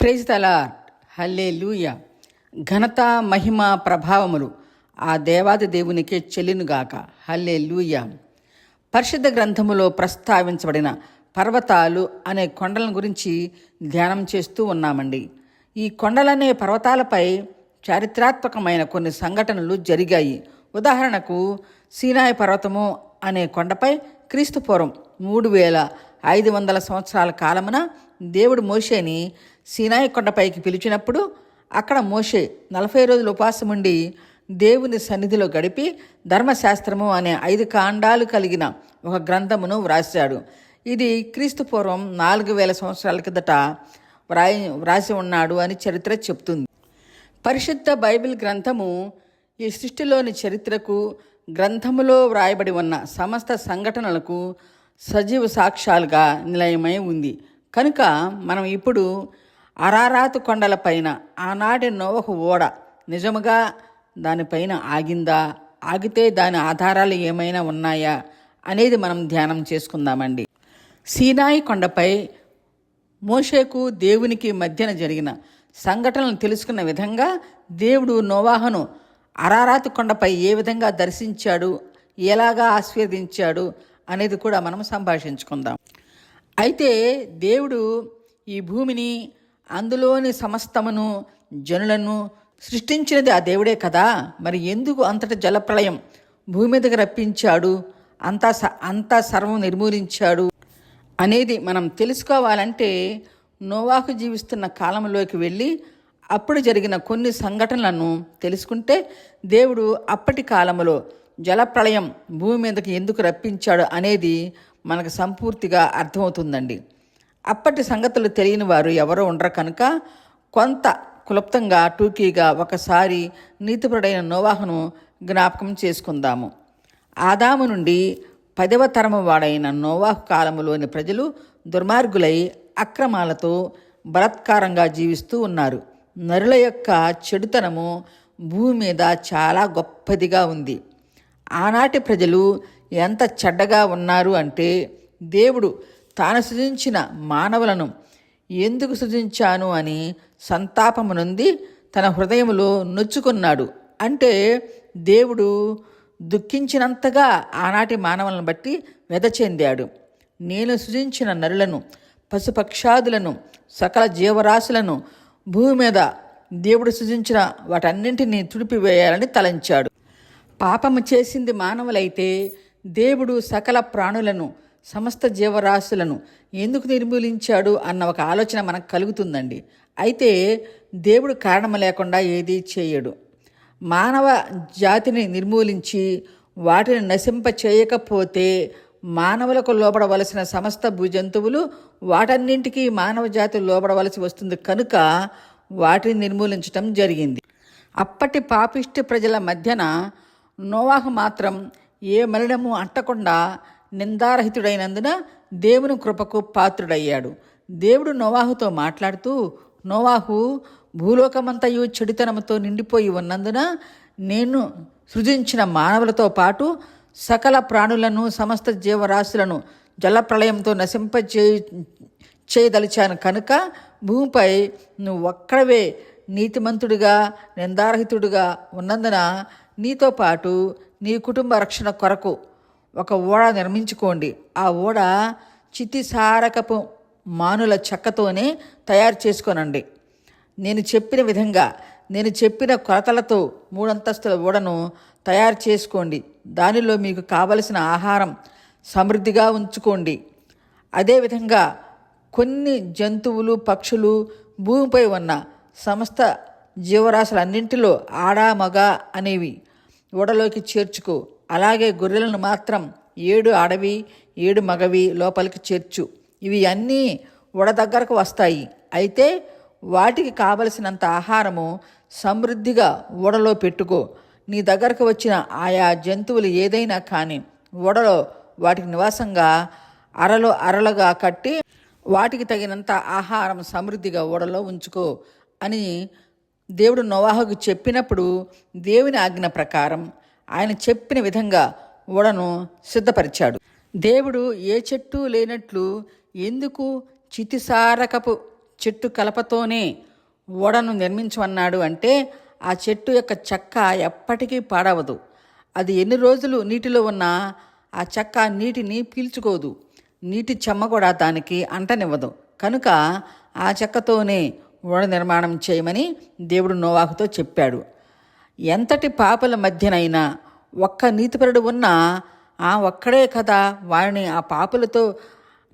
Praise తలా హల్లే లూయ ఘనత మహిమ ప్రభావములు ఆ దేవాది దేవునికే చెల్లినుగాక. హల్లే లూయ పరిశుద్ధ గ్రంథములో ప్రస్తావించబడిన పర్వతాలు అనే కొండల గురించి ధ్యానం చేస్తూ ఉన్నామండి. ఈ కొండలనే పర్వతాలపై చారిత్రాత్మకమైన కొన్ని సంఘటనలు జరిగాయి. ఉదాహరణకు సీనాయి పర్వతము అనే కొండపై క్రీస్తుపూర్వం మూడు వేల ఐదు వందల సంవత్సరాల కాలమున దేవుడు మోషేని సీనాయి కొండపైకి పిలిచినప్పుడు అక్కడ మోషే నలభై రోజులు ఉపవాసం ఉండి దేవుని సన్నిధిలో గడిపి ధర్మశాస్త్రము అనే ఐదు కాండాలు కలిగిన ఒక గ్రంథమును వ్రాశాడు. ఇది క్రీస్తు పూర్వం నాలుగు వేల సంవత్సరాల కిందట వ్రాయి వ్రాసి ఉన్నాడు అని చరిత్ర చెప్తుంది. పరిశుద్ధ బైబిల్ గ్రంథము ఈ సృష్టిలోని చరిత్రకు గ్రంథములో వ్రాయబడి ఉన్న సమస్త సంఘటనలకు సజీవ సాక్ష్యాలుగా నిలయమై ఉంది. కనుక మనం ఇప్పుడు అరారాతు కొండలపైన ఆనాటి నోవహు ఓడ నిజముగా దానిపైన ఆగిందా? ఆగితే దాని ఆధారాలు ఏమైనా ఉన్నాయా? అనేది మనం ధ్యానం చేసుకుందామండి. సీనాయి కొండపై మోషేకు దేవునికి మధ్యన జరిగిన సంఘటనలు తెలుసుకున్న విధంగా దేవుడు నోవాహను అరారాతు కొండపై ఏ విధంగా దర్శించాడు? ఎలాగా ఆస్వాదించాడు అనేది కూడా మనం సంభాషించుకుందాం. అయితే దేవుడు ఈ భూమిని అందులోని సమస్తమును జనులను సృష్టించినది ఆ దేవుడే కదా? మరి ఎందుకు అంతటి జలప్రళయం భూమి మీదకి రప్పించాడు? అంతా స అంతా సర్వం నిర్మూలించాడు అనేది మనం తెలుసుకోవాలంటే నోవాకు జీవిస్తున్న కాలంలోకి వెళ్ళి అప్పుడు జరిగిన కొన్ని సంఘటనలను తెలుసుకుంటే దేవుడు అప్పటి కాలంలో జలప్రళయం భూమి మీదకి ఎందుకు రప్పించాడు అనేది మనకు సంపూర్తిగా అర్థమవుతుందండి. అప్పటి సంగతులు తెలియని వారు ఎవరో ఉండరు కనుక కొంత క్లుప్తంగా టూకీగా ఒకసారి నీతిపరుడైన నోవాహును జ్ఞాపకం చేసుకుందాము. ఆదాము నుండి పదవ తరము వాడైన నోవాహు కాలములోని ప్రజలు దుర్మార్గులై అక్రమాలతో బలత్కారంగా జీవిస్తూ ఉన్నారు. నరుల యొక్క చెడుతనము భూమి మీద చాలా గొప్పదిగా ఉంది. ఆనాటి ప్రజలు ఎంత చెడ్డగా ఉన్నారు అంటే దేవుడు తాను సృజించిన మానవులను ఎందుకు సృజించాను అని సంతాపము నుండి తన హృదయంలో నొచ్చుకున్నాడు. అంటే దేవుడు దుఃఖించినంతగా ఆనాటి మానవులను బట్టి వెద చెందాడు. నేను సృజించిన నరులను పశుపక్షాదులను సకల జీవరాశులను భూమి మీద దేవుడు సృజించిన వాటన్నింటినీ తుడిపివేయాలని తలంచాడు. పాపము చేసింది మానవులైతే దేవుడు సకల ప్రాణులను సమస్త జీవరాశులను ఎందుకు నిర్మూలించాడు అన్న ఒక ఆలోచన మనకు కలుగుతుందండి. అయితే దేవుడు కారణం లేకుండా ఏదీ చేయడు. మానవ జాతిని నిర్మూలించి వాటిని నశింప చేయకపోతే మానవులకు లోబడవలసిన సమస్త భూజంతువులు వాటన్నింటికీ మానవ జాతి లోబడవలసి వస్తుంది కనుక వాటిని నిర్మూలించటం జరిగింది. అప్పటి పాపిష్టి ప్రజల మధ్యన నోవాహు మాత్రం ఏ మలినము అంటకుండా నిందారహితుడైనందున దేవుని కృపకు పాత్రుడయ్యాడు. దేవుడు నోవాహుతో మాట్లాడుతూ నోవాహు భూలోకమంతయు చెడుతనముతో నిండిపోయి ఉన్నందున నేను సృజించిన మానవులతో పాటు సకల ప్రాణులను సమస్త జీవరాశులను జలప్రళయంతో నశింపచే చేయదలిచాను కనుక భూమిపై నువ్వు ఒక్కడవే నీతిమంతుడిగా నిందారహితుడిగా ఉన్నందున నీతో పాటు నీ కుటుంబ రక్షణ కొరకు ఒక ఓడ నిర్మించుకోండి. ఆ ఓడ చితిసారకపు మానుల చెక్కతోనే తయారు చేసుకోనండి. నేను చెప్పిన విధంగా నేను చెప్పిన కొలతలతో మూడంతస్తుల ఓడను తయారు చేసుకోండి. దానిలో మీకు కావలసిన ఆహారం సమృద్ధిగా ఉంచుకోండి. అదేవిధంగా కొన్ని జంతువులు పక్షులు భూమిపై ఉన్న సమస్త జీవరాశులన్నింటిలో ఆడా మగ అనేవి ఓడలోకి చేర్చుకో. అలాగే గొర్రెలను మాత్రం ఏడు అడవి ఏడు మగవి లోపలికి చేర్చు. ఇవి అన్నీ ఉడ దగ్గరకు వస్తాయి. అయితే వాటికి కావలసినంత ఆహారము సమృద్ధిగా ఓడలో పెట్టుకో. నీ దగ్గరకు వచ్చిన ఆయా జంతువులు ఏదైనా కానీ ఓడలో వాటికి నివాసంగా అరలు అరలుగా కట్టి వాటికి తగినంత ఆహారం సమృద్ధిగా ఓడలో ఉంచుకో అని దేవుడు నోవాహకు చెప్పినప్పుడు దేవుని ఆజ్ఞ ప్రకారం ఆయన చెప్పిన విధంగా ఓడను సిద్ధపరిచాడు. దేవుడు ఏ చెట్టు లేనట్లు ఎందుకు చితిసారకపు చెట్టు కలపతోనే ఓడను నిర్మించమన్నాడు అంటే ఆ చెట్టు యొక్క చెక్క ఎప్పటికీ పాడవదు. అది ఎన్ని రోజులు నీటిలో ఉన్నా ఆ చెక్క నీటిని పీల్చుకోదు. నీటి చెమ్మ కూడా దానికి అంటనివ్వదు. కనుక ఆ చెక్కతోనే ఓడ నిర్మాణం చేయమని దేవుడు నోవాహుతో చెప్పాడు. ఎంతటి పాపల మధ్యనైనా ఒక్క నీతిపరుడు ఉన్నా ఆ ఒక్కడే కదా వారిని ఆ పాపలతో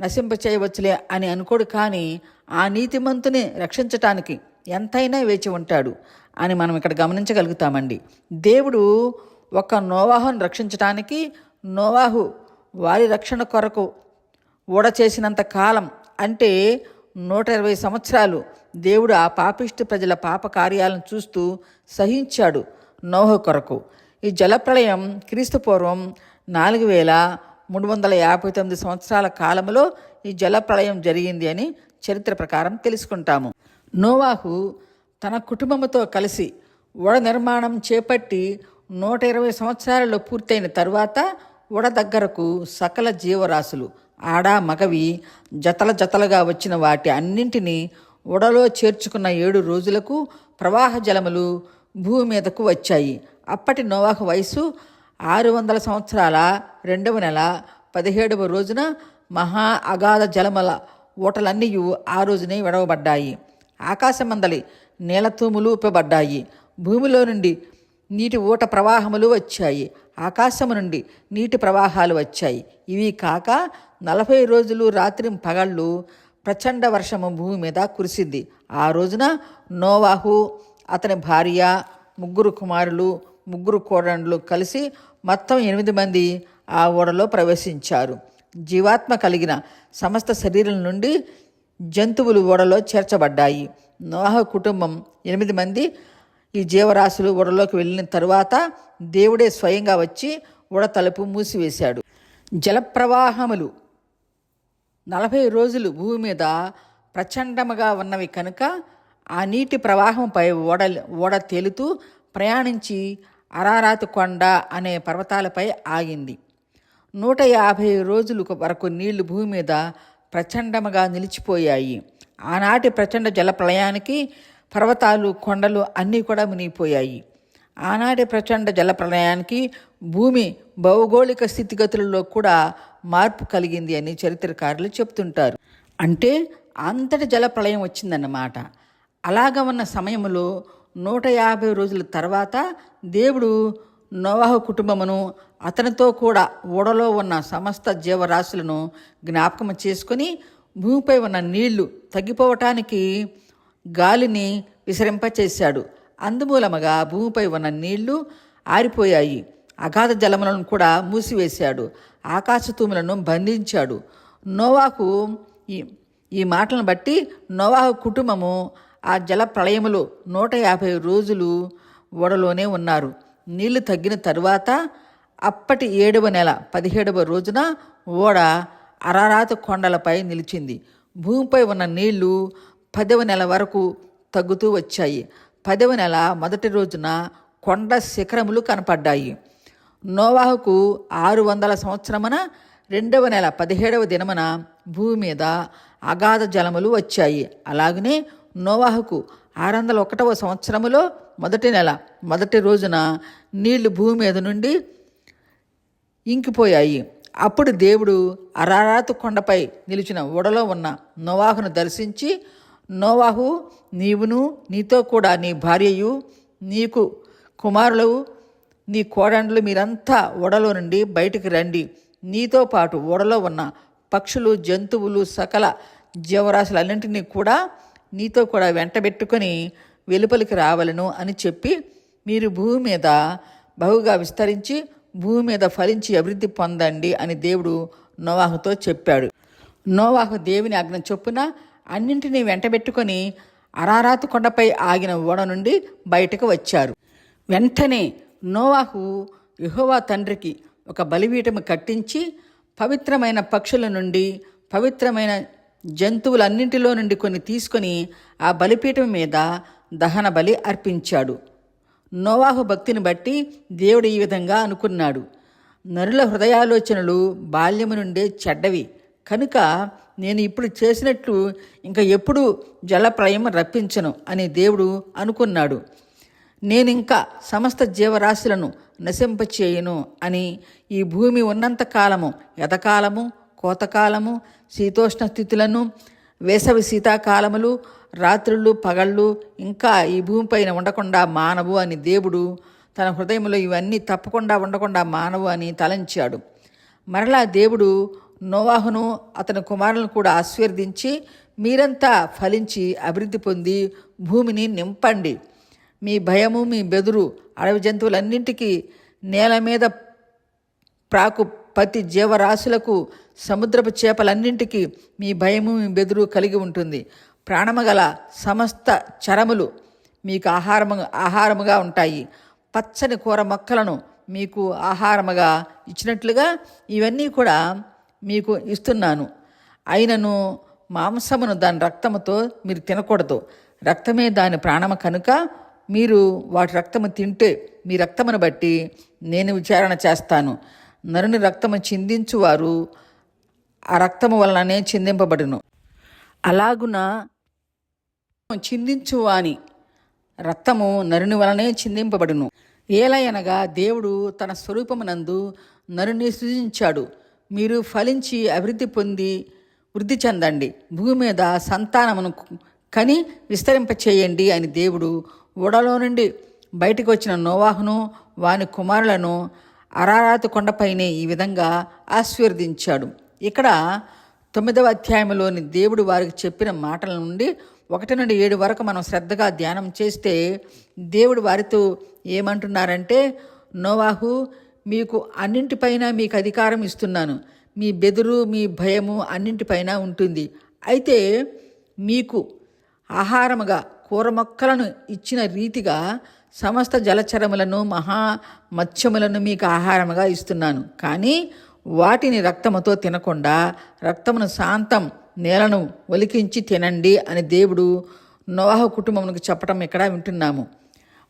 నశింపచేయవచ్చులే అని అనుకోడు కానీ ఆ నీతిమంతుని రక్షించటానికి ఎంతైనా వేచి ఉంటాడు అని మనం ఇక్కడ గమనించగలుగుతామండి. దేవుడు ఒక నోవాహును రక్షించటానికి నోవాహు వారి రక్షణ కొరకు ఊడ చేసినంత కాలం అంటే నూట ఇరవై సంవత్సరాలు దేవుడు ఆ పాపిష్టి ప్రజల పాప కార్యాలను చూస్తూ సహించాడు నోహ కొరకు. ఈ జలప్రళయం క్రీస్తుపూర్వం నాలుగు వేల మూడు వందల యాభై తొమ్మిది సంవత్సరాల కాలంలో ఈ జలప్రళయం జరిగింది అని చరిత్ర ప్రకారం తెలుసుకుంటాము. నోవాహు తన కుటుంబంతో కలిసి ఓడ నిర్మాణం చేపట్టి నూట ఇరవై సంవత్సరాలలో పూర్తయిన తరువాత ఓడ దగ్గరకు సకల జీవరాశులు ఆడ మగవి జతల జతలుగా వచ్చిన వాటి అన్నింటినీ ఉడలో చేర్చుకున్న ఏడు రోజులకు ప్రవాహ జలములు భూమి మీదకు వచ్చాయి. అప్పటి నోవాహు వయసు ఆరు వందల సంవత్సరాల రెండవ నెల పదిహేడవ రోజున మహా అగాధ జలముల ఊటలన్నీ ఆ రోజునే విడవబడ్డాయి. ఆకాశమందలి నీలతూములు ఊపబడ్డాయి. భూమిలో నుండి నీటి ఊట ప్రవాహములు వచ్చాయి. ఆకాశము నుండి నీటి ప్రవాహాలు వచ్చాయి. ఇవి కాక నలభై రోజులు రాత్రి పగళ్ళు ప్రచండ వర్షము భూమి మీద కురిసింది. ఆ రోజున నోవాహు అతని భార్య ముగ్గురు కుమారులు ముగ్గురు కోడండ్లు కలిసి మొత్తం ఎనిమిది మంది ఆ ఓడలో ప్రవేశించారు. జీవాత్మ కలిగిన సమస్త శరీరం నుండి జంతువులు ఓడలో చేర్చబడ్డాయి. నోహ కుటుంబం ఎనిమిది మంది ఈ జీవరాశులు ఉడలోకి వెళ్ళిన తరువాత దేవుడే స్వయంగా వచ్చి ఉడ తలుపు మూసివేశాడు. జలప్రవాహములు నలభై రోజులు భూమి మీద ప్రచండముగా ఉన్నవి కనుక ఆ నీటి ప్రవాహంపై ఓడ ఓడ తేలుతూ ప్రయాణించి అరారాతు కొండ అనే పర్వతాలపై ఆగింది. నూట యాభై రోజుల వరకు నీళ్ళు భూమి మీద ప్రచండముగా నిలిచిపోయాయి. ఆనాటి ప్రచండ జలప్రలయానికి పర్వతాలు కొండలు అన్నీ కూడా మునిగిపోయాయి. ఆనాటి ప్రచండ జల ప్రళయానికి భూమి భౌగోళిక స్థితిగతులలో కూడా మార్పు కలిగింది అని చరిత్రకారులు చెప్తుంటారు. అంటే అంతటి జలప్రలయం వచ్చిందన్నమాట. అలాగ ఉన్న సమయంలో నూట యాభై రోజుల తర్వాత దేవుడు నోవాహు కుటుంబమును అతనితో కూడా ఓడలో ఉన్న సమస్త జీవరాశులను జ్ఞాపకం చేసుకొని భూమిపై ఉన్న నీళ్ళు తగ్గిపోవటానికి గాలిని విసరింపచేశాడు. అందుమూలముగా భూమిపై ఉన్న నీళ్ళు ఆరిపోయాయి. అగాధ జలములను కూడా మూసివేశాడు. ఆకాశతూములను బంధించాడు. నోవాకు ఈ ఈ మాటలను బట్టి నోవాహు కుటుంబము ఆ జల ప్రళయములో నూట యాభై రోజులు ఓడలోనే ఉన్నారు. నీళ్ళు తగ్గిన తరువాత అప్పటి ఏడవ నెల పదిహేడవ రోజున ఓడ అరారాత కొండలపై నిలిచింది. భూమిపై ఉన్న నీళ్ళు పదవ నెల వరకు తగ్గుతూ వచ్చాయి. పదవ నెల మొదటి రోజున కొండ శిఖరములు కనపడ్డాయి. నోవాహుకు ఆరు వందల సంవత్సరమున రెండవ నెల పదిహేడవ దినమున భూమి మీద అగాధ జలములు వచ్చాయి. అలాగనే నోవాహుకు ఆరు వందల ఒకటవ సంవత్సరములో మొదటి నెల మొదటి రోజున నీళ్ళు భూమి మీద నుండి ఇంకిపోయాయి. అప్పుడు దేవుడు అరారాతు కొండపై నిలిచిన ఓడలో ఉన్న నోవాహును దర్శించి నోవాహు నీవును నీతో కూడా నీ భార్యయు నీకు కుమారులు నీ కోడండ్లు మీరంతా ఓడలో నుండి బయటికి రండి. నీతో పాటు ఓడలో ఉన్న పక్షులు జంతువులు సకల జీవరాశులన్నింటినీ కూడా నీతో కూడా వెంటబెట్టుకొని వెలుపలికి రావలను అని చెప్పి మీరు భూమి మీద బహుగా విస్తరించి భూమి మీద ఫలించి అభివృద్ధి పొందండి అని దేవుడు నోవాహుతో చెప్పాడు. నోవాహు దేవుని ఆజ్ఞ చొప్పున అన్నింటినీ వెంటబెట్టుకొని అరారాతు కొండపై ఆగిన ఓడ నుండి బయటకు వచ్చారు. వెంటనే నోవాహు యహోవా తండ్రికి ఒక బలివీటము కట్టించి పవిత్రమైన పక్షుల నుండి పవిత్రమైన జంతువులన్నింటిలో నుండి కొన్ని తీసుకొని ఆ బలిపీఠం మీద దహన బలి అర్పించాడు. నోవాహు భక్తిని బట్టి దేవుడు ఈ విధంగా అనుకున్నాడు. నరుల హృదయాలోచనలు బాల్యము నుండే చెడ్డవి. కనుక నేను ఇప్పుడు చేసినట్లు ఇంకా ఎప్పుడు జలప్రలయం రప్పించను అని దేవుడు అనుకున్నాడు. నేను ఇంకా సమస్త జీవరాశులను నశింపచేయను అని ఈ భూమి ఉన్నంత కాలము యథకాలము కోతకాలము శీతోష్ణ స్థితులను వేసవి శీతాకాలములు రాత్రులు పగళ్ళు ఇంకా ఈ భూమిపైన ఉండకుండా మానవు అని దేవుడు తన హృదయంలో ఇవన్నీ తప్పకుండా ఉండకుండా మానవు అని తలంచాడు. మరలా దేవుడు నోవాహును అతని కుమారులను కూడా ఆశీర్వదించి మీరంతా ఫలించి అభివృద్ధి పొంది భూమిని నింపండి. మీ భయము మీ బెదురు అడవి జంతువులన్నింటికీ నేల మీద ప్రాకు ప్రతి జీవరాశులకు సముద్రపు చేపలన్నింటికీ మీ భయము మీ బెదురు కలిగి ఉంటుంది. ప్రాణమగల సమస్త చరములు మీకు ఆహారము ఆహారముగా ఉంటాయి. పచ్చని కూర మొక్కలను మీకు ఆహారముగా ఇచ్చినట్లుగా ఇవన్నీ కూడా మీకు ఇస్తున్నాను. అయినను మాంసమును దాని రక్తముతో మీరు తినకూడదు. రక్తమే దాని ప్రాణము కనుక మీరు వాటి రక్తము తింటే మీ రక్తమును బట్టి నేను విచారణ చేస్తాను. నరుని రక్తము చిందించువారు ఆ రక్తము వలననే చిందింపబడును. అలాగున చిందించువాని రక్తము నరుని వలనే చిందింపబడును. ఏలయనగా దేవుడు తన స్వరూపమునందు నరుని సృజించాడు. మీరు ఫలించి అభివృద్ధి పొంది వృద్ధి చెందండి. భూమి మీద సంతానమును కని విస్తరింపచేయండి అని దేవుడు ఓడలో నుండి బయటకు వచ్చిన నోవాహును వాని కుమారులను అరారాతు కొండపైనే ఈ విధంగా ఆశీర్వదించాడు. ఇక్కడ తొమ్మిదవ అధ్యాయంలోని దేవుడు వారికి చెప్పిన మాటల నుండి ఒకటి నుండి ఏడు వరకు మనం శ్రద్ధగా ధ్యానం చేస్తే దేవుడు వారితో ఏమంటున్నారంటే నోవాహు మీకు అన్నింటిపైన మీకు అధికారం ఇస్తున్నాను. మీ బెదురు మీ భయము అన్నింటిపైన ఉంటుంది. అయితే మీకు ఆహారముగా కూర మొక్కలను ఇచ్చిన రీతిగా సమస్త జలచరములను మహా మత్స్యములను మీకు ఆహారముగా ఇస్తున్నాను. కానీ వాటిని రక్తముతో తినకుండా రక్తమును శాంతం నేలను ఒలికించి తినండి అని దేవుడు నోవాహ కుటుంబమునకు చెప్పడం ఇక్కడ వింటున్నాము.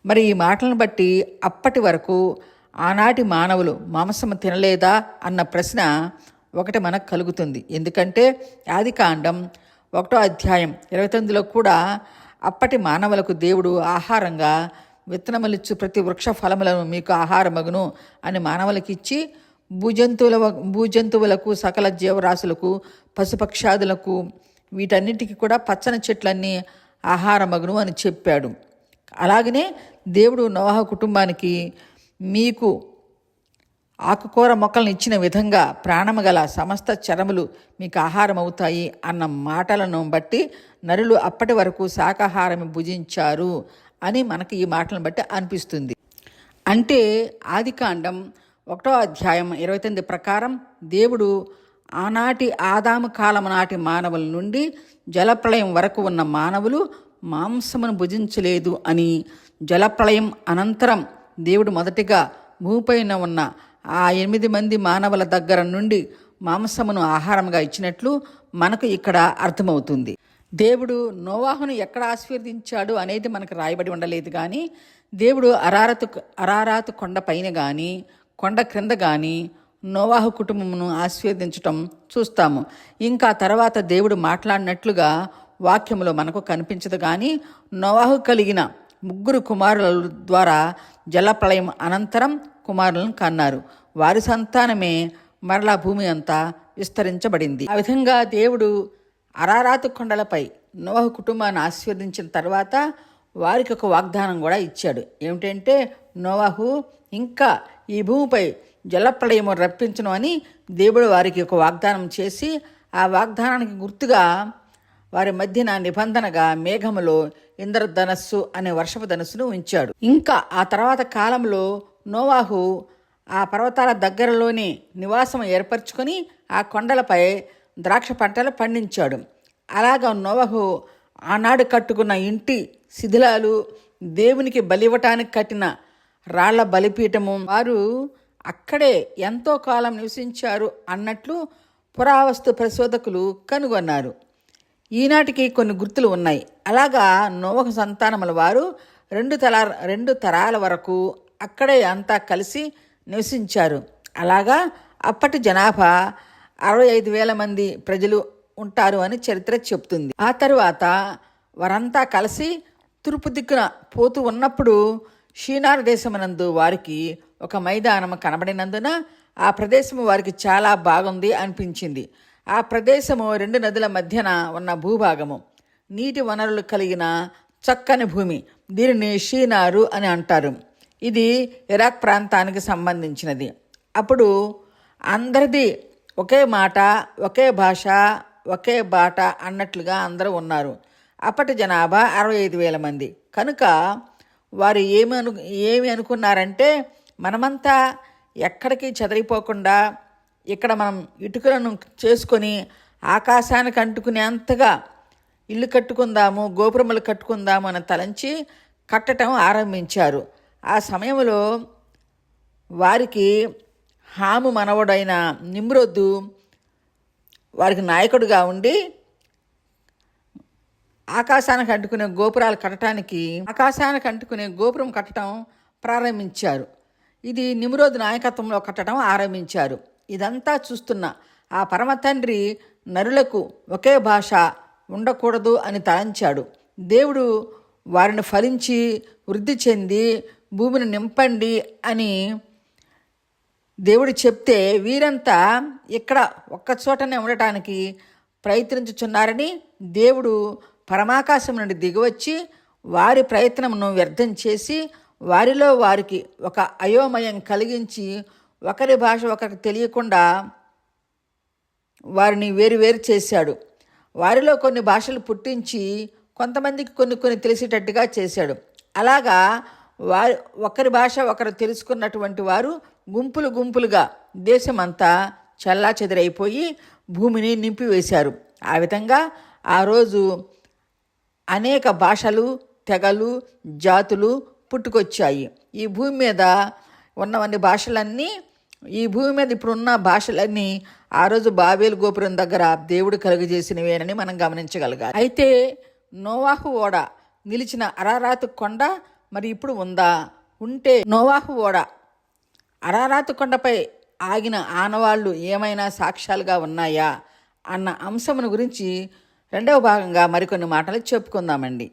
మరి ఈ మాటలను బట్టి అప్పటి వరకు ఆనాటి మానవులు మాంసము తినలేదా అన్న ప్రశ్న ఒకటి మనకు కలుగుతుంది. ఎందుకంటే ఆది కాండం ఒకటో అధ్యాయం ఇరవై తొమ్మిదిలో కూడా అప్పటి మానవులకు దేవుడు ఆహారంగా విత్తనములిచ్చు ప్రతి వృక్ష ఫలములను మీకు ఆహారమగును అని మానవులకు ఇచ్చి భూజంతువుల భూజంతువులకు సకల జీవరాశులకు పశుపక్షాదులకు వీటన్నిటికీ కూడా పచ్చని చెట్లన్నీ ఆహారమగును అని చెప్పాడు. అలాగనే దేవుడు నవాహ కుటుంబానికి మీకు ఆకుకూర మొక్కలను ఇచ్చిన విధంగా ప్రాణము గల సమస్త చరములు మీకు ఆహారం అవుతాయి అన్న మాటలను బట్టి నరులు అప్పటి వరకు శాకాహారం భుజించారు అని మనకి ఈ మాటలను బట్టి అనిపిస్తుంది. అంటే ఆదికాండం ఒకటో అధ్యాయం ఇరవై తొమ్మిది ప్రకారం దేవుడు ఆనాటి ఆదాము కాలం నాటి మానవుల నుండి జలప్రళయం వరకు ఉన్న మానవులు మాంసమును భుజించలేదు అని జలప్రళయం అనంతరం దేవుడు మొదటిగా భూమిపైన ఉన్న ఆ ఎనిమిది మంది మానవుల దగ్గర నుండి మాంసమును ఆహారంగా ఇచ్చినట్లు మనకు ఇక్కడ అర్థమవుతుంది. దేవుడు నోవాహును ఎక్కడ ఆశీర్వదించాడు అనేది మనకు రాయబడి ఉండలేదు కానీ దేవుడు అరారతు అరారాతు కొండ పైన కానీ కొండ క్రింద కానీ నోవాహు కుటుంబమును ఆశీర్వదించటం చూస్తాము. ఇంకా తర్వాత దేవుడు మాట్లాడినట్లుగా వాక్యములో మనకు కనిపించదు కానీ నోవాహు కలిగిన ముగ్గురు కుమారుల ద్వారా జలప్రళయం అనంతరం కుమారులను కన్నారు. వారి సంతానమే మరలా భూమి అంతా విస్తరించబడింది. ఆ విధంగా దేవుడు అరారాతు కొండలపై నోహు కుటుంబాన్ని ఆశీర్వదించిన తర్వాత వారికి ఒక వాగ్దానం కూడా ఇచ్చాడు. ఏమిటంటే నోవాహు ఇంకా ఈ భూమిపై జలప్రళయము రప్పించను అని దేవుడు వారికి ఒక వాగ్దానం చేసి ఆ వాగ్దానానికి గుర్తుగా వారి మధ్యన నిబంధనగా మేఘములో ఇంద్రధనస్సు అనే వర్షపు ధనస్సును ఉంచాడు. ఇంకా ఆ తర్వాత కాలంలో నోవాహు ఆ పర్వతాల దగ్గరలోనే నివాసం ఏర్పరచుకొని ఆ కొండలపై ద్రాక్ష పంటలు పండించాడు. అలాగా నోవహు ఆనాడు కట్టుకున్న ఇంటి శిథిలాలు దేవునికి బలివ్వటానికి కట్టిన రాళ్ళ బలిపీఠము వారు అక్కడే ఎంతో కాలం నివసించారు అన్నట్లు పురావస్తు పరిశోధకులు కనుగొన్నారు. ఈనాటికి కొన్ని గుర్తులు ఉన్నాయి. అలాగా నోవహ సంతానముల వారు రెండు తల రెండు తరాల వరకు అక్కడే అంతా కలిసి నివసించారు. అలాగా అప్పటి జనాభా అరవై ఐదు వేల మంది ప్రజలు ఉంటారు అని చరిత్ర చెప్తుంది ఆ తరువాత వారంతా కలిసి తూర్పు దిక్కున పోతూ ఉన్నప్పుడు షీనార్ దేశమునందు వారికి ఒక మైదానం కనబడినందున ఆ ప్రదేశము వారికి చాలా బాగుంది అనిపించింది. ఆ ప్రదేశము రెండు నదుల మధ్యన ఉన్న భూభాగము. నీటి వనరులు కలిగిన చక్కని భూమి. దీనిని షీనారు అని అంటారు. ఇది ఇరాక్ ప్రాంతానికి సంబంధించినది. అప్పుడు అందరిది ఒకే మాట ఒకే భాష ఒకే బాట అన్నట్లుగా అందరూ ఉన్నారు. అప్పటి జనాభా అరవై ఐదు వేల మంది. కనుక వారు ఏమి అను ఏమి అనుకున్నారంటే మనమంతా ఎక్కడికి చెదరిపోకుండా ఇక్కడ మనం ఇటుకలను చేసుకొని ఆకాశానికి అంటుకునేంతగా ఇల్లు కట్టుకుందాము గోపురములు కట్టుకుందాము అని తలంచి కట్టడం ఆరంభించారు. ఆ సమయంలో వారికి హాము మనవడైన నిమ్రొద్దు వారికి నాయకుడుగా ఉండి ఆకాశానికి అంటుకునే గోపురాలు కట్టడానికి ఆకాశానికి అంటుకునే గోపురం కట్టడం ప్రారంభించారు. ఇది నిమ్రోద్ నాయకత్వంలో కట్టడం ఆరంభించారు. ఇదంతా చూస్తున్న. ఆ పరమ తండ్రి నరులకు ఒకే భాష ఉండకూడదు అని తలంచాడు. దేవుడు వారిని ఫలించి వృద్ధి చెంది భూమిని నింపండి అని దేవుడు చెప్తే వీరంతా ఇక్కడ ఒక్క చోటనే ఉండటానికి ప్రయత్నించుచున్నారని దేవుడు పరమాకాశం నుండి దిగివచ్చి వారి ప్రయత్నమును వ్యర్థం చేసి వారిలో వారికి ఒక అయోమయం కలిగించి ఒకరి భాష ఒకరికి తెలియకుండా వారిని వేరు వేరు చేశాడు. వారిలో కొన్ని భాషలు పుట్టించి కొంతమందికి కొన్ని కొన్ని తెలిసేటట్టుగా చేశాడు. అలాగా వారి ఒకరి భాష ఒకరు తెలుసుకున్నటువంటి వారు గుంపులు గుంపులుగా దేశమంతా చల్లా చెదిరైపోయి భూమిని నింపివేశారు. ఆ విధంగా ఆ రోజు అనేక భాషలు తెగలు జాతులు పుట్టుకొచ్చాయి. ఈ భూమి మీద ఉన్నవన్నీ భాషలన్నీ ఈ భూమి మీద ఇప్పుడున్న భాషలన్నీ ఆ రోజు బాబేలు గోపురం దగ్గర దేవుడు కలుగజేసినవేనని మనం గమనించగలగాలి. అయితే నోవాహు ఓడ నిలిచిన అరారాతు కొండ మరి ఇప్పుడు ఉందా? ఉంటే నోవాహు ఓడ అరారాతు కొండపై ఆగిన ఆనవాళ్ళు ఏమైనా సాక్ష్యాలుగా ఉన్నాయా? అన్న అంశమును గురించి రెండవ భాగంగా మరికొన్ని మాటలు చెప్పుకుందామండి.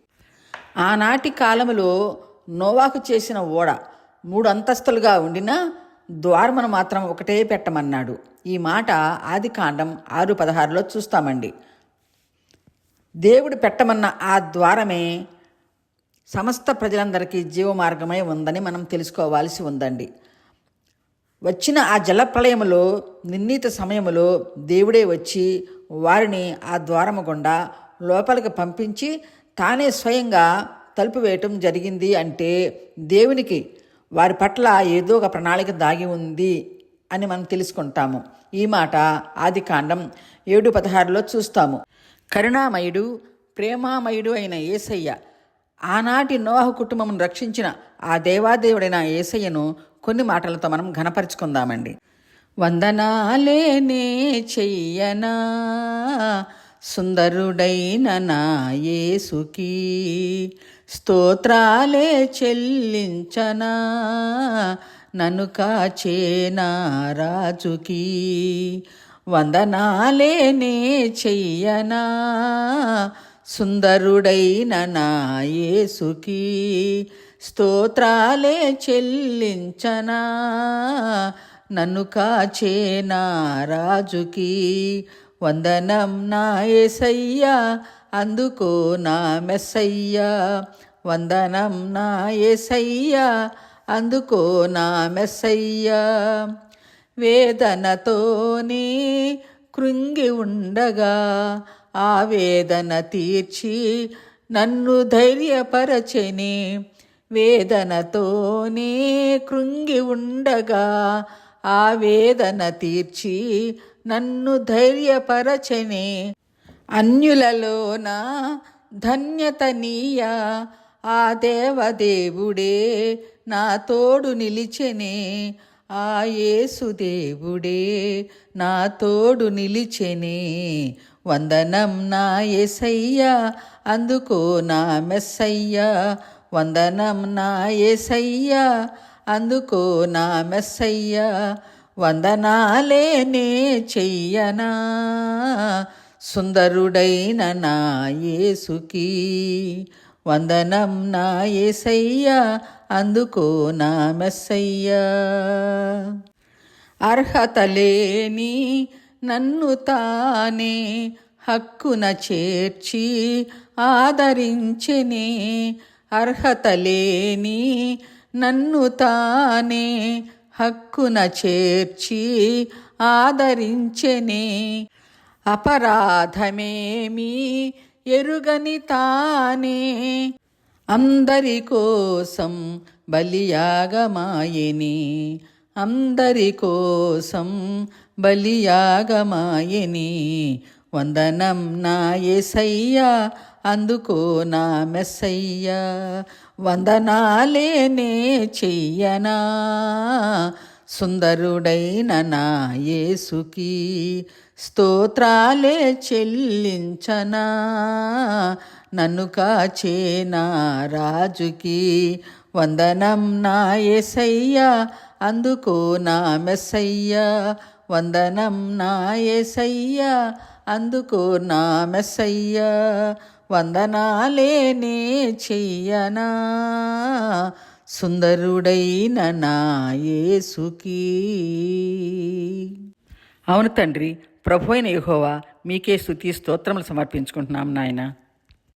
ఆనాటి కాలములో నోవాకు చేసిన ఓడ మూడు అంతస్తులుగా ఉండినా ద్వారమును మాత్రం ఒకటే పెట్టమన్నాడు. ఈ మాట ఆది కాండం ఆరు పదహారులో చూస్తామండి. దేవుడు పెట్టమన్న ఆ ద్వారమే సమస్త ప్రజలందరికీ జీవమార్గమై ఉందని మనం తెలుసుకోవాల్సి ఉందండి. వచ్చిన ఆ జలప్రలయములో నిర్ణీత సమయములో దేవుడే వచ్చి వారిని ఆ ద్వారము గుండా లోపలికి పంపించి తానే స్వయంగా తలుపు వేయటం జరిగింది అంటే దేవునికి వారి పట్ల ఏదో ఒక ప్రణాళిక దాగి ఉంది అని మనం తెలుసుకుంటాము. ఈ మాట ఆది కాండం ఏడు పదహారులో చూస్తాము. కరుణామయుడు ప్రేమామయుడు అయిన ఏసయ్య ఆనాటి నోహ కుటుంబమును రక్షించిన ఆ దేవాదేవుడైన ఏసయ్యను కొన్ని మాటలతో మనం ఘనపరుచుకుందామండి. వందనాలేనే చెయ్యనా సుందరుడైన నా యేసుకి స్తోత్రాలే చెల్లించనా నన్ను కాచేనా రాజుకి. వందనాలేనే చెయ్యనా సుందరుడైన నా యేసుకి. స్తోత్రాలే చెల్లించనా నన్ను కాచేనా రాజుకి. వందనం నా ఏసయ్యా అందుకు నా మెస్సయ్యా వందనం నా ఏసయ్యా అందుకో నా మెస్సయ్యా. వేదనతోనే కృంగి ఉండగా ఆ వేదన తీర్చి నన్ను ధైర్యపరచెని వేదనతోనే కృంగి ఉండగా ఆ వేదన తీర్చి నన్ను ధైర్యపరచని అన్యులలోన ధన్యత నీయ. ఆ దేవదేవుడే నా తోడు నిలిచెనే. ఆ యేసుదేవుడే నా తోడు నిలిచెనే. వందనం నా ఎసయ్యా అందుకో నా మెస్సయ్యా. వందనం నా ఏసయ్యా అందుకో నా మెస్సయ్యా. వందనాలేనే చెయ్యనా. సుందరుడైన నా యేసుకి. వందనం నా యేసయ్యా అందుకో నా మెస్సయ్యా. అర్హత లేని నన్ను తానే హక్కున చేర్చి ఆదరించెనే. అర్హత లేని నన్ను తానే హక్కున చేర్చి ఆదరించెనే. అపరాధమేమీ ఎరుగని తానే. అందరి కోసం బలియాగమాయని. అందరి కోసం బలియాగమాయని. వందనం నా యేసయ్యా అందుకో నా మెస్సయ్యా. వందనాలేనే చెయ్యనా. సుందరుడైన నా యేసుకి స్తోత్రాలే చెల్లించనా. నన్ను కాచే నా రాజుకి వందనం నా యేసయ్యా అందుకో నా మెస్సయ్యా. వందనం నా యేసయ్యా అందుకో నా మెస్సయ్యా. వందనాలేనే చెయ్యనా. సుందరుడైన నా యేసుకి. అవును తండ్రి ప్రభు అయిన యహోవా మీకే స్థుతి స్తోత్రములు సమర్పించుకుంటున్నాం నాయనా.